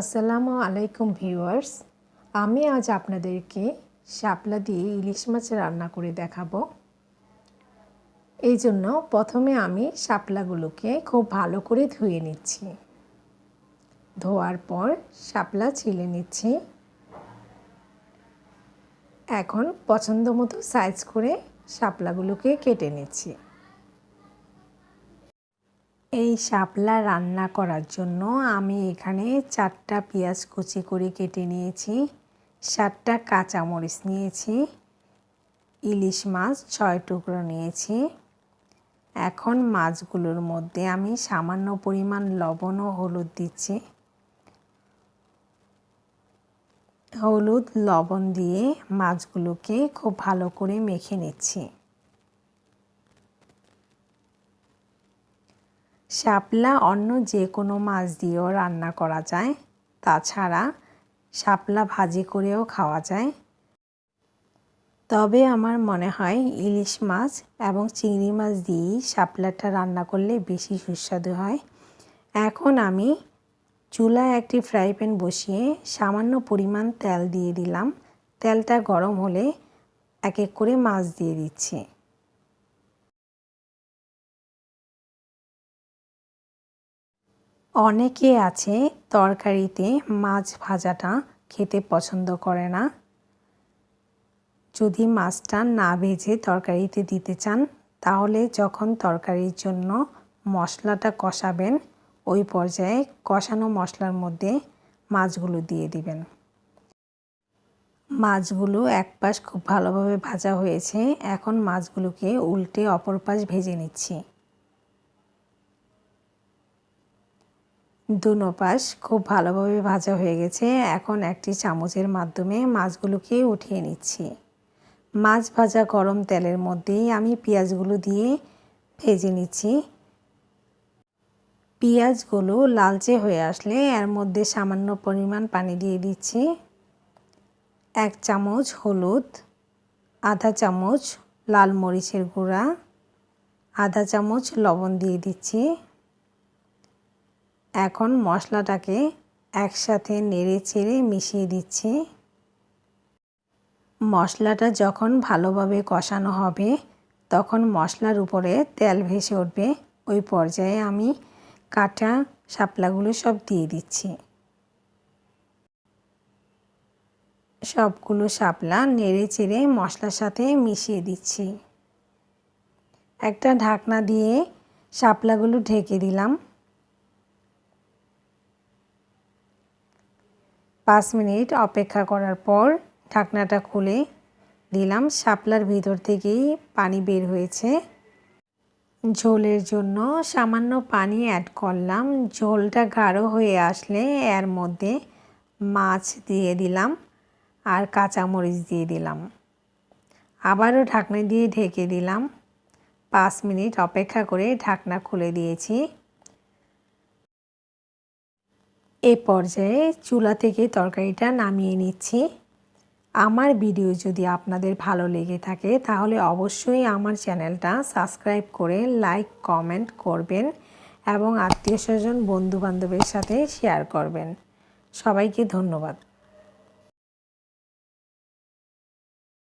আসসালামু আলাইকুম ভিউয়ার্স। আমি আজ আপনাদেরকে শাপলা দিয়ে ইলিশ মাছ রান্না করে দেখাবো। এই জন্য প্রথমে আমি শাপলাগুলোকে খুব ভালো করে ধুয়ে নিচ্ছি। ধোয়ার পর শাপলা ছিলে নিচ্ছি। এখন পছন্দ মতো সাইজ করে শাপলাগুলোকে কেটে নিচ্ছি। এই শাপলা রান্না করার জন্য আমি এখানে চারটা পেঁয়াজ কুচি করে কেটে নিয়েছি, সাতটা কাঁচামরিচ নিয়েছি, ইলিশ মাছ ছয় টুকরো নিয়েছি। এখন মাছগুলোর মধ্যে আমি সামান্য পরিমাণ লবণ ও হলুদ দিচ্ছি। হলুদ, লবণ দিয়ে মাছগুলোকে খুব ভালো করে মেখে নিচ্ছি। শাপলা অন্য যে কোনো মাছ দিয়েও রান্না করা যায়। তাছাড়া শাপলা ভাজি করেও খাওয়া যায়। তবে আমার মনে হয় ইলিশ মাছ এবং চিংড়ি মাছ দিয়েই শাপলাটা রান্না করলে বেশি সুস্বাদু হয়। এখন আমি চুলায় একটি ফ্রাই প্যান বসিয়ে সামান্য পরিমাণ তেল দিয়ে দিলাম। তেলটা গরম হলে এক এক করে মাছ দিয়ে দিচ্ছি। অনেকে আছে তরকারিতে মাছ ভাজাটা খেতে পছন্দ করে না। যদি মাছটা না ভেজে তরকারিতে দিতে চান, তাহলে যখন তরকারির জন্য মশলাটা কষাবেন, ওই পর্যায়ে কষানো মশলার মধ্যে মাছগুলো দিয়ে দিবেন। মাছগুলো এক পাশ খুব ভালোভাবে ভাজা হয়েছে, এখন মাছগুলোকে উল্টে অপর পাশ ভেজে নিচ্ছি। দুনো পাশ খুব ভালোভাবে ভাজা হয়ে গেছে। এখন একটি চামচের মাধ্যমে মাছগুলোকে উঠিয়ে নিচ্ছি। মাছ ভাজা গরম তেলের মধ্যেই আমি পেঁয়াজগুলো দিয়ে ভেজে নিচ্ছি। পেঁয়াজগুলো লালচে হয়ে আসলে এর মধ্যে সামান্য পরিমাণ পানি দিয়ে দিচ্ছি। এক চামচ হলুদ, আধা চামচ লাল মরিচের গুঁড়া, আধা চামচ লবণ দিয়ে দিচ্ছি। এখন মশলাটাকে একসাথে নেড়ে চেড়ে মিশিয়ে দিচ্ছি। মশলাটা যখন ভালোভাবে কষানো হবে, তখন মশলার উপরে তেল ভেসে উঠবে। ওই পর্যায়ে আমি কাটা শাপলাগুলো সব দিয়ে দিচ্ছি। সবগুলো শাপলা নেড়ে চেড়ে মশলার সাথে মিশিয়ে দিচ্ছি। একটা ঢাকনা দিয়ে শাপলাগুলো ঢেকে দিলাম। পাঁচ মিনিট অপেক্ষা করার পর ঢাকনাটা খুলে দিলাম। শাপলার ভিতর থেকেই পানি বের হয়েছে। ঝোলের জন্য সামান্য পানি অ্যাড করলাম। ঝোলটা গাঢ় হয়ে আসলে এর মধ্যে মাছ দিয়ে দিলাম আর কাঁচামরিচ দিয়ে দিলাম। আবারও ঢাকনা দিয়ে ঢেকে দিলাম। পাঁচ মিনিট অপেক্ষা করে ঢাকনা খুলে দিয়েছি। এ পর্যায়ে চুলা থেকে তরকারিটা নামিয়ে নিচ্ছি। আমার ভিডিও যদি আপনাদের ভালো লেগে থাকে, তাহলে অবশ্যই আমার চ্যানেলটা সাবস্ক্রাইব করে লাইক, কমেন্ট করবেন এবং আত্মীয় স্বজন, বন্ধুবান্ধবের সাথে শেয়ার করবেন। সবাইকে ধন্যবাদ।